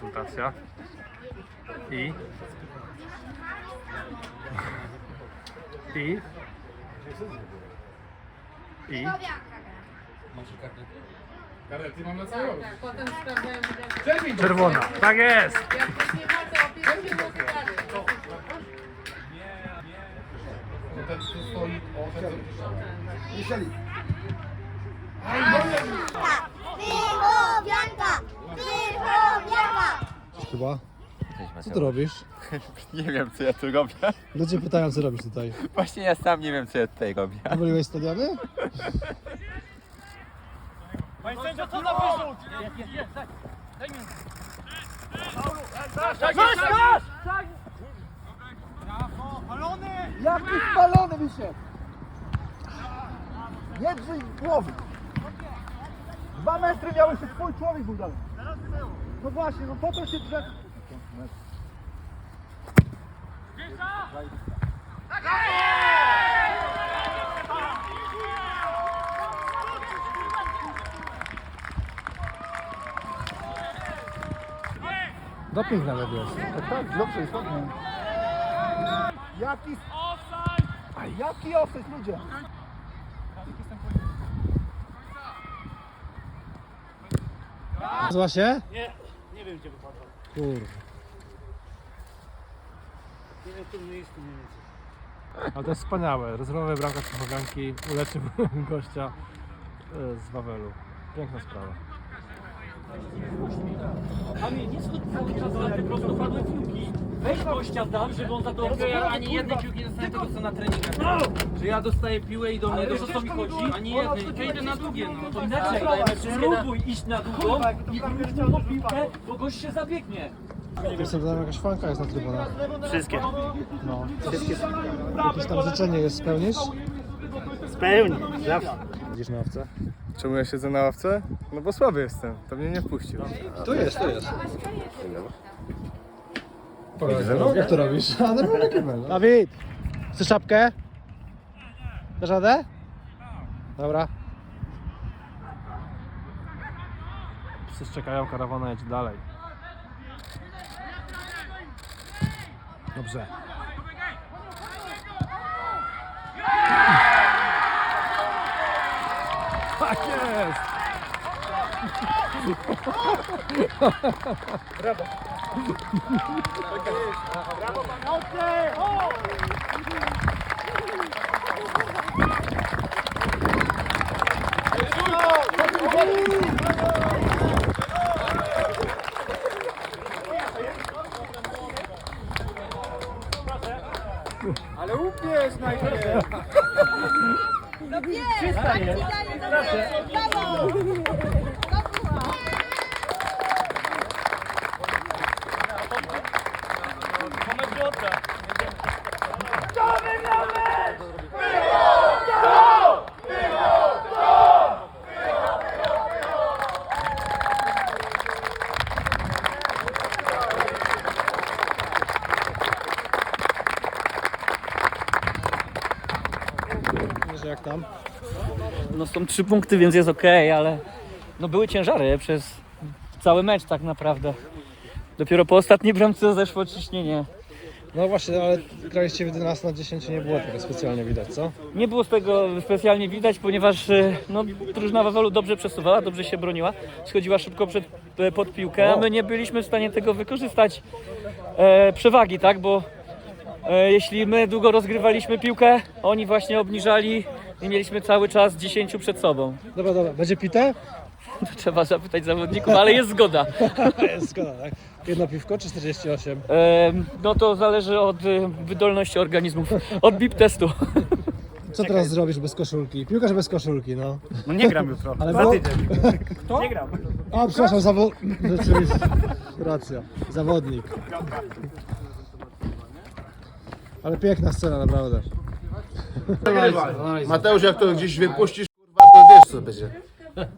konsultacja. I... I... I... Karety mam na cały rok. Potem sprawdzają, Czerwień Czerwona. Tak jest! jak ktoś nie walczy o 50 zł kary. No ten tu stoi, o ten Wychowianka! Chyba. Co ty robisz? Nie wiem co ja tu robię. Ludzie pytają, co robisz tutaj. Właśnie ja sam nie wiem co ja tutaj robię. Pomyliłeś stadiony? Jaki spalony mi się! Nie drzyj głowy! Dwa metry miałeś, twój człowiek był dalej. No właśnie, no po to się drze... Doping nawet jest. Tak, tak, dobrze, jest ładnie. Jaki... Jaki offset, ludzie? Zła się? Nie, nie wiem gdzie wypadła. Kurwa. Nie wiem, w którym miejscu mniej więcej. Ale to jest wspaniałe. Rozrowy bramka Czechowianki uleczył gościa e, z Wawelu. Piękna sprawa. A mnie nic tu cały czas na te prostopadłe piłki. Weź gościa tam, żeby on za to Ja ani jednej piłki nie dostałem tego co na treningach. Że ja dostaję piłę i do mnie wiesz o co mi chodzi? Ani jednej. Ja idę na długie no. To inaczej, wszystkie spróbuj iść na długą i wybierz tą piłkę, bo gość się zabiegnie. Jestem tam jakaś fanka jest na trybunach. Wszystkie. No. Jakieś tam życzenie jest spełnisz? Spełni, zawsze. Widzisz na owce? Czemu ja siedzę na ławce? No bo słaby jestem. To mnie nie wpuścił. Tu jest, tu jest. No, jak to robisz? A normalnie kibel. Dawid! Chcesz czapkę? Dasz radę? Dobra. Psy czekają, karawana jedzie dalej. Dobrze. Tak jest! Ale ubierz najpierw! Wiesz jak tam? No są trzy punkty, więc jest ok, ale no były ciężary przez cały mecz tak naprawdę. Dopiero po ostatniej bramce zeszło ciśnienie. No właśnie, ale graliście w 11 na 10 nie było tego specjalnie widać, co? Nie było z tego specjalnie widać, ponieważ e, no, drużyna Wawelu dobrze przesuwała, dobrze się broniła, schodziła szybko przed, e, pod piłkę, a my nie byliśmy w stanie tego wykorzystać e, przewagi, tak, bo jeśli my długo rozgrywaliśmy piłkę, oni właśnie obniżali i mieliśmy cały czas 10 przed sobą. Dobra, dobra. Będzie pite? To trzeba zapytać zawodników, ale jest zgoda. Jest zgoda, tak? Jedno piwko czy 48? E, no to zależy od e, wydolności organizmów, od BIP testu. Co teraz zrobisz bez koszulki? Piłkarz bez koszulki, no. No nie gram jutro. Ale było... Kto? Nie gram. A, przepraszam, zawod... Rzeczywiście. Racja. Zawodnik. Ale piękna scena, naprawdę. Mateusz, jak to gdzieś wypuścisz, kurwa, to wiesz co będzie.